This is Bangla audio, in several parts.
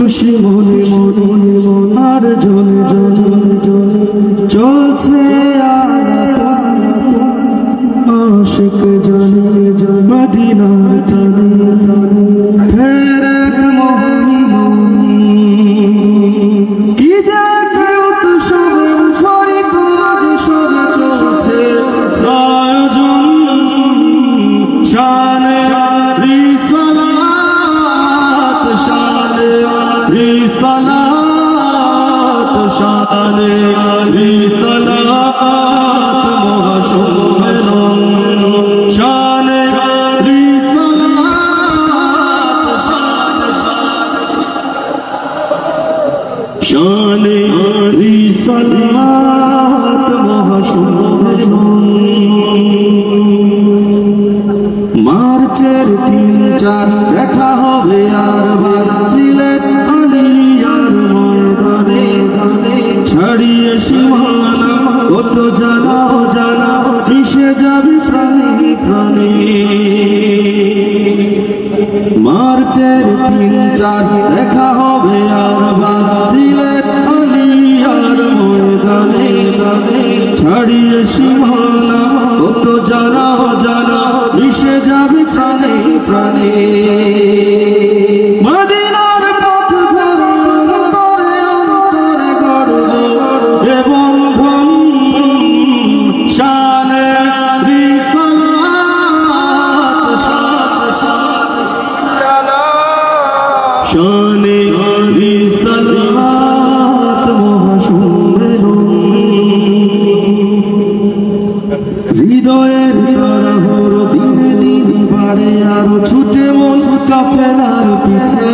খুশি মনে মনে মনে আর জনে জনে জনে চলছে আশিক জনে জনে মদিনার জনে ফের শানে রিসালাত মার্চের তিন চার দেখা হবে আর বার সিলেট ছাড়িয়ে সীমানা কত জানা জানা মিশে যাবে প্রাণে প্রাণে। মার্চের তিন চার, দেখা হবে আর বার সিলেট আলিয়ার ময়দানে ছাড়িয়ে সীমানা কত প্রাণে প্রাণে। শানে রিসালাত হৃদয়ের তাড়াহুড়ো দিনে দিনে বাড়ে আরও ছুটে মন কাফেলার পিছে।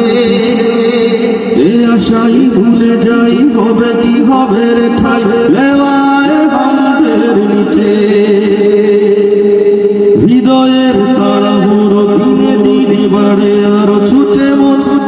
এ আশাই ভুলে যাই হবে কি হবে রে ঠাই লেওয়ায় হামদের নিচে। হৃদয়ের তাড়াহুড়ো দিনে দিনে বাড়ে আরও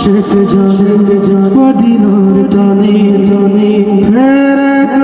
আশেক জন মদিনার টানে টানে ফেরা